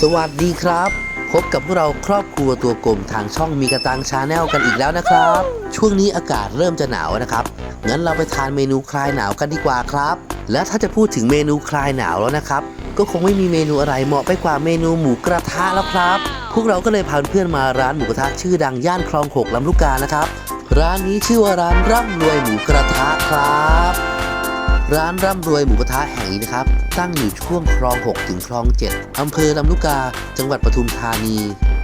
สวัสดีครับ พบกับพวกเราครอบครัวตัวกลมทางช่องมีกระตังชาแนลกันอีกแล้วนะครับ ช่วงนี้อากาศเริ่มจะหนาวนะครับ งั้นเราไปทานเมนูคลายหนาวกันดีกว่าครับ และถ้าจะพูดถึงเมนูคลายหนาวแล้วนะครับ ก็คงไม่มีเมนูอะไรเหมาะไปกว่าเมนูหมูกระทะแล้วครับ พวกเราก็เลยพาเพื่อนมาร้านหมูกระทะชื่อดังย่านคลองหกลำลูกกานะครับ ร้านนี้ชื่อว่าร้านร่ำรวยหมูกระทะครับ ร้านร่ำรวยหมูกระทะแห่งนี้นะครับ ตั้งอยู่ช่วงคลอง 6 ถึงคลอง 7 อำเภอลำลูกกา จังหวัดปทุมธานี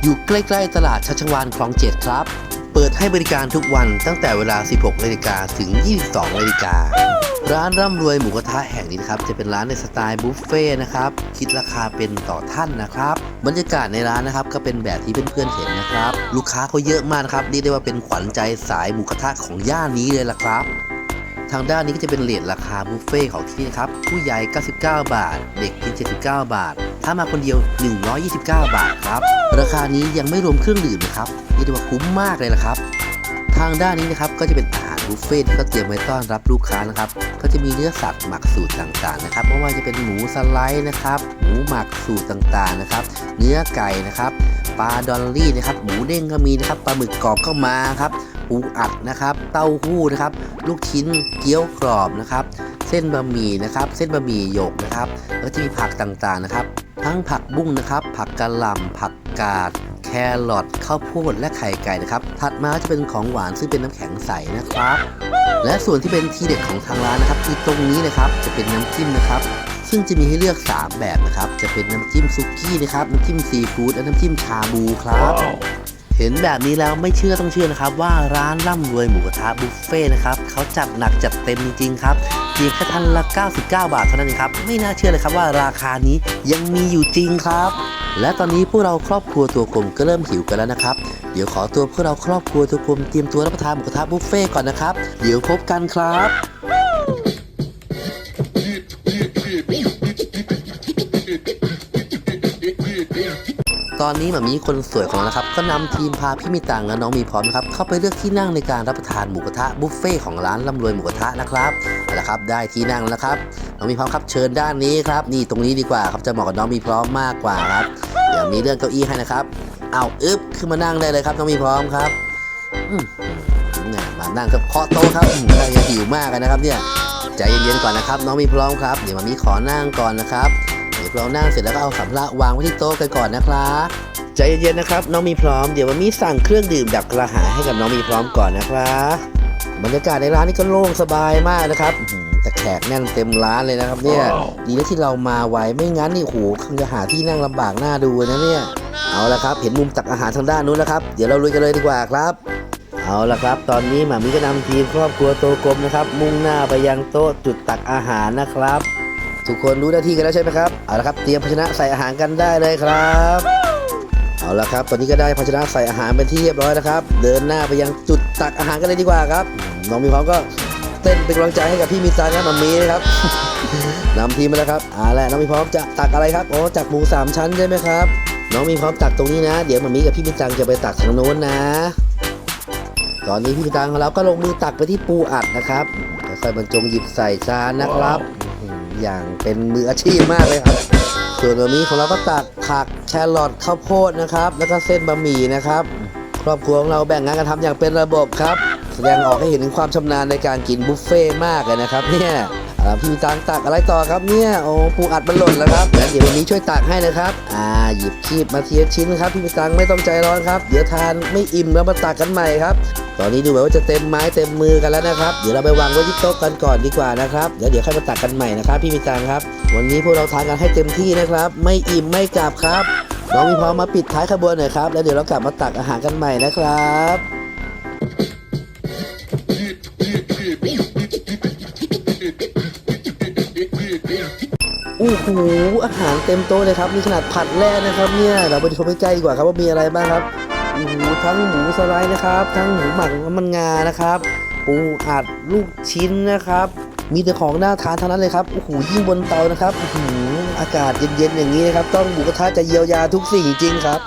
อยู่ใกล้ ๆ ตลาดชัชวานคลอง 7 ครับ เปิดให้บริการทุกวันตั้งแต่เวลา 16นาฬิกาถึง 22นาฬิการ้านร่ำรวยหมูกระทะแห่งนี้นะครับจะเป็นร้านในสไตล์บุฟเฟ่ต์นะครับคิดราคาเป็นต่อท่านนะครับ บรรยากาศในร้านนะครับก็เป็นแบบที่เพื่อนๆเห็นนะครับ ลูกค้าเขาเยอะมากนะครับเรียกได้ว่าเป็นขวัญใจสายหมูกระทะของย่านนี้เลยล่ะครับ ทางด้านนี้ก็จะเป็นเลทราคาบุฟเฟ่ของที่นะครับ ผู้ใหญ่ 99 บาท เด็กเพียง79 บาท ถ้ามาคนเดียว 129 บาทครับ ราคานี้ยังไม่รวมเครื่องดื่มนะครับเรียกได้ว่าคุ้มมากเลยละครับ ทางด้านนี้นะครับก็จะเป็นอาหารบุฟเฟ่ที่เขาเตรียมไว้ต้อนรับลูกค้านะครับ ก็จะมีเนื้อสัตว์หมักสูตรต่างๆนะครับไม่ว่าจะเป็นหมูสไลด์นะครับหมูหมักสูตรต่างๆนะครับ เนื้อไก่นะครับปลาดอลลี่นะครับหมูเด้งก็มีนะครับปลาหมึกกรอบก็มาครับปูอัดนะครับ เต้าหู้นะครับ ลูกชิ้นเกี๊ยวกรอบนะครับ เส้นบะหมี่นะครับ เส้นบะหมี่หยกนะครับแล้วก็จะมีผักต่างๆนะครับ ทั้งผักบุ้งนะครับ ผักกะหล่ำผักกาด แครอทข้าวโพดและไข่ไก่นะครับ ถัดมาจะเป็นของหวานซึ่งเป็นน้ำแข็งใสนะครับ และส่วนที่เป็นทีเด็ดของทางร้านนะครับคือตรงนี้นะครับจะเป็นน้ำจิ้มนะครับ ซึ่งจะมีให้เลือก 3 แบบนะครับ จะเป็นน้ำจิ้มซุกี้นะครับน้ำจิ้มซีฟู้ดและน้ำจิ้มชาบูครับเห็นแบบนี้แล้วไม่เชื่อต้องเชื่อนะครับ ว่าร้านร่ำรวยหมูกระทะบุฟเฟ่นะครับเขาจัดหนักจัดเต็มจริงๆครับ เพียงแค่ท่านละ 99 บาทเท่านั้นเองครับ ไม่น่าเชื่อเลยครับว่าราคานี้ยังมีอยู่จริงครับ และตอนนี้พวกเราครอบครัวตัวกลมก็เริ่มหิวกันแล้วนะครับ เดี๋ยวขอตัวพวกเราครอบครัวตัวกลมเตรียมตัวรับประทานหมูกระทะบุฟเฟ่ต์ก่อนนะครับ เดี๋ยวพบกันครับ ตอนนี้หมามีคนสวยของเรานะครับก็นำทีมพาพี่มีตังและน้องมีพร้อมนะครับเข้าไปเลือกที่นั่งในการรับประทานหมูกระทะบุฟเฟ่ของร้านร่ำรวยหมูกระทะนะครับเอาละครับได้ที่นั่งแล้วนะครับน้องมีพร้อมครับเชิญด้านนี้ครับนี่ตรงนี้ดีกว่าครับจะเหมาะกับน้องมีพร้อมมากกว่าครับเดี๋ยวมีเลื่อนเก้าอี้ให้นะครับ เอาอึ๊บขึ้นมานั่งได้เลยครับน้องมีพร้อมครับมเนี่มานั่งครับเคาะโต๊ะครับน่าจะหิวมากเลยนะครับเนี่ยใจเย็นๆก่อนนะครับ น้องมีพร้อมครับเดี๋ยวมามีขอนั่งก่อนนะครับ เดี๋ยวเรานั่งเสร็จแล้วก็เอาสัมภาระวางไว้ที่โต๊ะกันก่อนนะครับใจเย็นๆนะครับ น้องมีพร้อมเดี๋ยววันนี้สั่งเครื่องดื่มดับกระหายให้กับน้องมีพร้อมก่อนนะครับบรรยากาศในร้านนี่ก็โล่งสบายมากนะครับอื้อหือแต่แขกแน่นเต็มร้านเลยนะครับ เนี่ยดีนะที่เรามาไวไม่งั้นนี่โอ้โหคงจะหาที่นั่งลำบากหน้าดูนะเนี่ยเอาละครับ เห็นมุมตักอาหารทางด้านนู้นแล้วครับ เดี๋ยวเราลุยกันเลยดีกว่าครับ เอาละครับ ตอนนี้หมามีก็นำทีมครอบครัวโตกลมนะครับ มุ่งหน้าไปยังโต๊ะจุดตักอาหารนะครับ ทุกคนรู้หน้าที่กันแล้วใช่ไหมครับ เอาละครับ เตรียมภาชนะใส่อาหารกันได้เลยครับ เอาละครับ ตอนนี้ก็ได้ภาชนะใส่อาหารเป็นที่เรียบร้อยนะครับ เดินหน้าไปยังจุดตักอาหารกันเลยดีกว่าครับ น้องมีพร้อมก็เต้นเป็นกำลังใจให้กับพี่มีตาครับมามีนะครับ นำทีมมาแล้วครับเอาละน้องมีพร้อมจะตักอะไรครับ อ๋อจักหมูสามชั้นใช่ไหมครับ น้องมีพร้อมตักตรงนี้นะ เดี๋ยวมามีกับพี่มีตังจะไปตักทางโน้นนะ ตอนนี้พี่มีตังของเราก็ลงมือตักไปที่ปูอัดนะครับค่อยๆบรรจงหยิบใส่จานนะครับ อย่างเป็นมืออาชีพมากเลยครับ ส่วนบะหมี่ของเราก็ตักผักแครอทข้าวโพดนะครับ แล้วก็เส้นบะหมี่นะครับ ครอบครัวของเราแบ่งงานกันทำอย่างเป็นระบบครับ แสดงออกให้เห็นถึงความชำนาญในการกินบุฟเฟ่ต์มากเลยนะครับเนี่ยพี่ตังตักอะไรต่อครับเนี่ยโอ้ปูอัดมันหล่นแล้วครับงั้นเดี๋ยววันนี้ช่วยตักให้นะครับ อ่าหยิบคีบมาเทียชิ้นครับพี่ตังไม่ต้องใจร้อนครับ เดี๋ยวทานไม่อิ่มแล้วมาตักกันใหม่ครับ ตอนนี้ดูเหมือนว่าจะเต็มไม้เต็มมือกันแล้วนะครับ เดี๋ยวเราไปวางไว้ที่โต๊ะกันก่อนดีกว่านะครับเดี๋ยวเดี๋ยวค่อยมาตักกันใหม่นะครับพี่มีตังครับ วันนี้พวกเราทานกันให้เต็มที่นะครับ ไม่อิ่มไม่กลับครับน้องมีพร้อมมาปิดท้ายขบวนหน่อยครับแล้วเดี๋ยวเรากลับมาตักอาหารกันใหม่นะครับโอ้โหอาหารเต็มโต๊ะเลยครับมีขนาดผัดแรกนะครับเนี่ยเราไปชมใกล้ๆดีกว่าครับว่ามีอะไรบ้างครับ โอ้โหทั้งหมูสไลด์นะครับ ทั้งหมูหมักน้ำมันงานะครับ ปูอัดลูกชิ้นนะครับ มีแต่ของน่าทานเทั้งนั้นเลยครับโอ้โหยิ่งบนเตานะครับโอ้โหอากาศเย็นๆอย่างนี้นะครับ ต้องหมูกระทะจะเยียวยาทุกสิ่งจริงครับ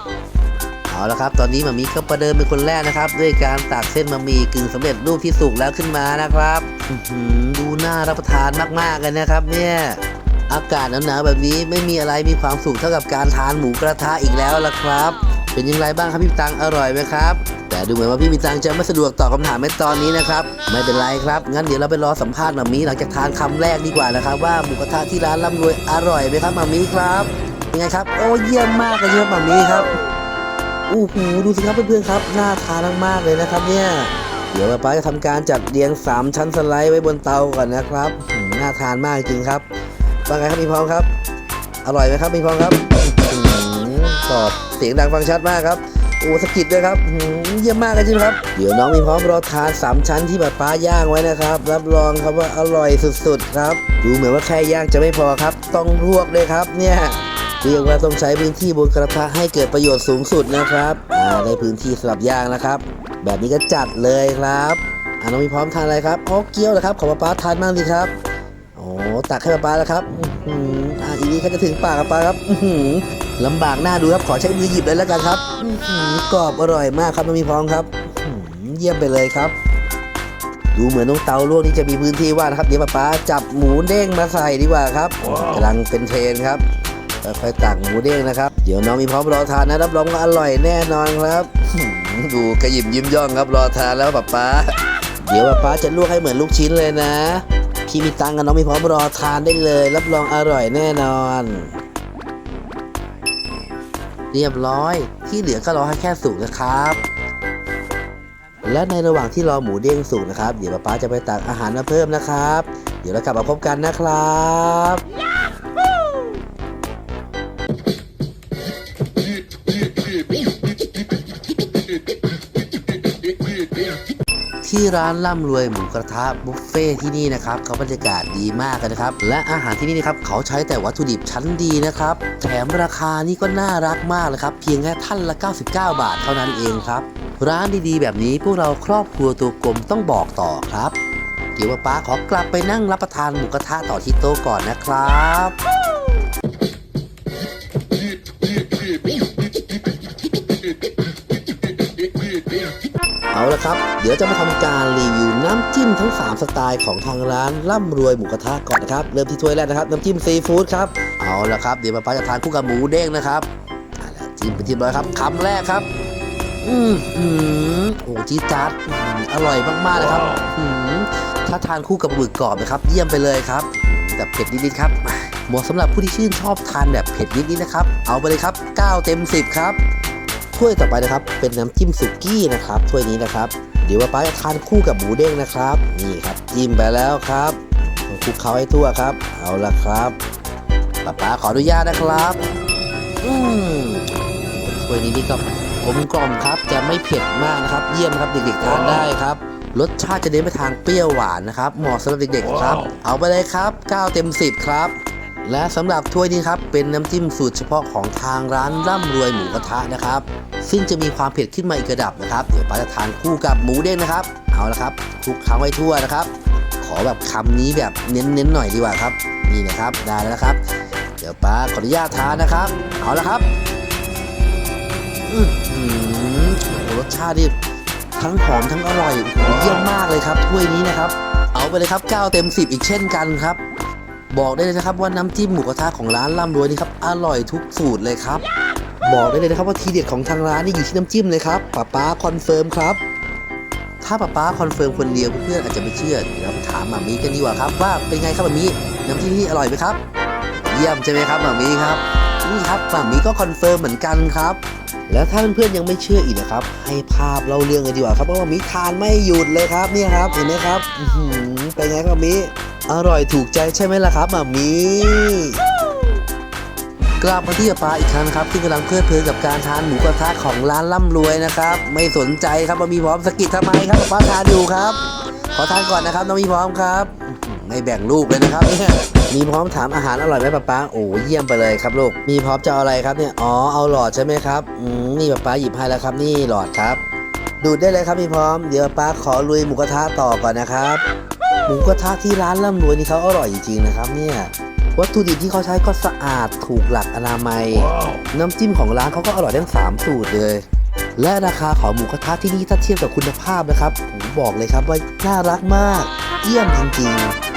เอาละครับ ตอนนี้มามีก็ประเดิมเป็นคนแรกนะครับ ด้วยการตักเส้นบะหมี่กึ่งสำเร็จรูปที่สุกแล้วขึ้นมานะครับดูน่ารับประทานมากๆเลยนะครับ เนี่ยอากาศหนาวๆแบบนี้ไม่มีอะไรมีความสุขเท่ากับการทานหมูกระทะอีกแล้วล่ะครับ เป็นยังไงบ้างครับพี่ตังอร่อยไหมครับ แต่ดูเหมือนว่าพี่มีตังจะไม่สะดวกตอบคำถามในตอนนี้นะครับ ไม่เป็นไรครับ งั้นเดี๋ยวเราไปรอสัมภาษณ์มามีหลังจากทานคำแรกดีกว่านะครับ ว่าหมูกระทะที่ร้านร่ำรวยอร่อยไหมครับมามีครับยังไงครับ โอ้เยี่ยมมากเลยครับมามีครับอู้หูดูสิครับเพื่อนๆครับน่าทานมากๆเลยนะครับเนี่ยเดี๋ยวป้าจะทำการจัดเรียง 3 ชั้นสไลด์ไว้บนเตาก่อนนะครับน่าทานมากจริงครับว่าไงครับมีพร้อมครับ อร่อยไหมครับมีพร้อมครับ อื้อบ เสียงดังฟังชัดมากครับโอ้สกิดด้วยครับเยี่ยมมากเลยใช่ไหมครับ เดี๋ยวน้องมีพร้อมรอทานสามชั้นที่แบบป้าย่างไว้นะครับ รับรองครับว่าอร่อยสุดๆครับ ดูเหมือนว่าแค่ย่างจะไม่พอครับ ต้องลวกเลยครับเนี่ยเรียกว่าต้องใช้พื้นที่บนกระทะให้เกิดประโยชน์สูงสุดนะครับอ่าได้พื้นที่สำหรับย่างนะครับ แบบนี้ก็จัดเลยครับอ่าน้องมีพร้อมทานอะไรครับอ๋อเกี๊ยวเหรอครับขอป้าป๊าทานบ้างสิครับโอ้ตักให้ป้าป๊าแล้วครับอื้อหืออ่าอีกนี้ก็จะถึงปากป้าครับอื้อหือ ลำบากหน้าดูครับขอใช้มือหยิบเลยแล้วกันครับอื้อหือกรอบอร่อยมากครับน้องมีพร้อมครับอื้อหือเยี่ยมไปเลยครับ ดูเหมือนน้องเตาลวกนี่จะมีพื้นที่ว่างนะครับเดี๋ยวป้าป๊าจับหมูเด้งมาใส่ดีกว่าครับกำลังเป็นเทรนด์ครับค่อยๆตักหมูเด้งนะครับ เดี๋ยวน้องมีพร้อมรอทานนะรับรองว่าอร่อยแน่นอนครับหืมดูกระหยิบยิ้มย่องครับรอทานแล้วป๊าป๊าเดี๋ยวป๊าป๊าจะลวกให้เหมือนลูกชิ้นเลยนะพี่มีตังค์กับน้องมีพร้อมรอทานได้เลย รับรองอร่อยแน่นอน เรียบร้อย ที่เหลือก็รอให้แค่สุกนะครับ และในระหว่างที่รอหมูเด้งสุกนะครับ เดี๋ยวป๊าป๊าจะไปตักอาหารมาเพิ่มนะครับ เดี๋ยวเรากลับมาพบกันนะครับ ที่ร้านร่ำรวยหมูกระทะบุฟเฟ่ที่นี่นะครับเขาบรรยากาศดีมากนะครับ และอาหารที่นี่นะครับเขาใช้แต่วัตถุดิบชั้นดีนะครับ แถมราคานี่ก็น่ารักมากเลยครับ เพียงแค่ท่านละ 99 บาทเท่านั้นเองครับ ร้านดีๆ แบบนี้พวกเราครอบครัวตัวกลมต้องบอกต่อครับเดี๋ยวป้าขอกลับไปนั่งรับประทานหมูกระทะต่อที่โต๊ะก่อนนะครับ เอา ละครับ เดี๋ยวจะมาทำการรีวิวน้ำจิ้มทั้ง 3 สไตล์ของทางร้านร่ำรวยหมูกระทะก่อนนะครับ เริ่มที่ถ้วยแรกนะครับ น้ำจิ้มซีฟู้ดครับ เอาละครับ เดี๋ยวป้าป๊าจะทานคู่กับหมูเด้งนะครับจิ้มไปที่ร้อยครับคำแรกครับ อืมหืมโอ้จี๊ดจ๊าดอื้อร่อยมากๆเลยครับถ้าทานคู่กับหมึกกรอบนะครับ เยี่ยมไปเลยครับ แต่เผ็ดนิดๆครับเหมาะสำหรับผู้ที่ชื่นชอบทานแบบเผ็ดนิดๆนะครับ เอาไปเลยครับ 9 เต็ม 10 ครับ ถ้วยต่อไปนะครับ เป็นน้ำจิ้มสุกี้นะครับถ้วยนี้นะครับ เดี๋ยวว่าป้าจะทานคู่กับหมูเด้งนะครับ นี่ครับจิ้มไปแล้วครับคลุกเคล้าให้ทั่วครับ เอาละครับป้าป้าขออนุญาตนะครับ อืมถ้วยนี้นี่ก็กลมกล่อมครับ จะไม่เผ็ดมากนะครับ เยี่ยมครับเด็กๆทานได้ครับรสชาติจะเน้นไปทางเปรี้ยวหวานนะครับ เหมาะสำหรับเด็กๆครับ เอาไปเลยครับ 9 เต็ม 10 ครับ และสำหรับถ้วยนี้ครับเป็นน้ำจิ้มสูตรเฉพาะของทางร้านร่ำรวยหมูกระทะนะครับ ซึ่งจะมีความเผ็ดขึ้นมาอีกระดับนะครับ เดี๋ยวป้าจะทานคู่กับหมูเด้งนะครับ เอาละครับคลุกเคล้าให้ทั่วนะครับ ขอแบบคำนี้แบบเน้นๆหน่อยดีกว่าครับ นี่นะครับได้แล้วนะครับ เดี๋ยวป้าขออนุญาตทานนะครับ เอาละครับอื้อรสชาตินี่ทั้งหอมทั้งอร่อยเยี่ยมมากเลยครับถ้วยนี้นะครับ เอาไปเลยครับ9เต็ม 10 อีกเช่นกันครับ บอกได้เลยนะครับว่าน้ำจิ้มหมูกระทะของร้านร่ำรวยนี่ครับอร่อยทุกสูตรเลยครับ บอกได้เลยนะครับว่าทีเด็ดของทางร้านนี่อยู่ที่น้ำจิ้มเลยครับป้าป๊าคอนเฟิร์มครับ ถ้าป้าป๊าคอนเฟิร์มคนเดียวเพื่อนๆอาจจะไม่เชื่อเดี๋ยวเราถามหมามีกันดีกว่าครับว่าเป็นไงครับหมามีน้ำจิ้มที่อร่อยไหมครับ เยี่ยมใช่ไหมครับหมามีครับนี่ครับหมามีก็คอนเฟิร์มเหมือนกันครับแล้วถ้าเพื่อนๆยังไม่เชื่ออีกนะครับ ให้ภาพเล่าเรื่องกันดีกว่าครับเพราะว่าหมีทานไม่หยุดเลยครับเนี่ยครับเห็นไหมครับเป็นไงครับหมามี อร่อยถูกใจใช่ไหมล่ะครับมามีกลับมาที่ปลาอีกครั้งนะครับที่กำลังเพลิดเพลินกับการทานหมูกระทะของร้านร่ำรวยนะครับ ไม่สนใจครับว่ามีพร้อมสกิดทำไมครับป้าทานอยู่ครับ ขอทานก่อนนะครับน้องมีพร้อมครับไม่แบ่งลูกเลยนะครับเนี่ยมีพร้อมถามอาหารอร่อยไหมป้าป้าโอ้เยี่ยมไปเลยครับลูกมีพร้อมจะเอาอะไรครับเนี่ยอ๋อเอาหลอดใช่ไหมครับอืมนี่ป้าป้าหยิบให้แล้วครับนี่หลอดครับ ดูดได้เลยครับมีพร้อมเดี๋ยวป้าขอลุยหมูกระทะต่อก่อนนะครับ หมูกระทะที่ร้านร่ำรวยนี่เขาอร่อยจริงๆนะครับเนี่ยวัตถุดิบที่เขาใช้ก็สะอาดถูกหลักอนามัย น้ำจิ้มของร้านเขาก็อร่อยทั้ง 3 สูตรเลย และราคาของหมูกระทะที่นี่ถ้าเทียบกับคุณภาพนะครับผมบอกเลยครับว่าน่ารักมากเยี่ยมจริง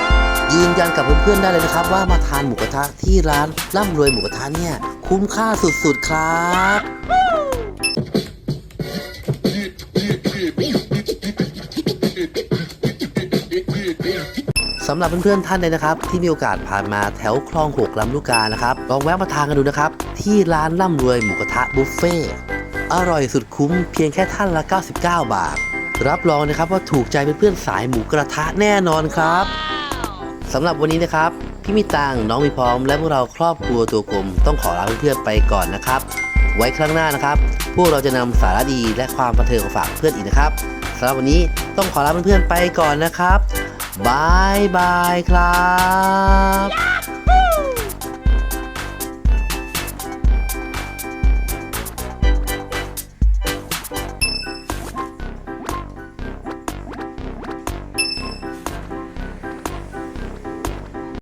ๆ ยืนยันกับเพื่อนๆได้เลยนะครับ ว่ามาทานหมูกระทะที่ร้านร่ำรวยหมูกระทะเนี่ยคุ้มค่าสุดๆครับำหรับเพื่อนๆท่านใดนะครับ ที่มีโอกาสผ่านมาแถวคลองหกลำลูกกานะครับลองแวะมาทานกันดูนะครับ ที่ร้านร่ำรวยหมูกระทะบุฟเฟ่อร่อยสุดคุ้มเพียงแค่ท่านละ 99 บาท รับรองนะครับว่าถูกใจเพื่อนๆสายหมูกระทะแน่นอนครับสำหรับวันนี้นะครับ พี่มิตังน้องมีพร้อม และพวกเราครอบครัวตัวกลม ต้องขอลาเพื่อนๆไปก่อนนะครับ ไว้ครั้งหน้านะครับ พวกเราจะนำสาระดีและความบันเทิงมาฝากเพื่อนอีกนะครับสำหรับวันนี้ต้องขอลาเพื่อนๆไปก่อนนะครับ บายบายครับ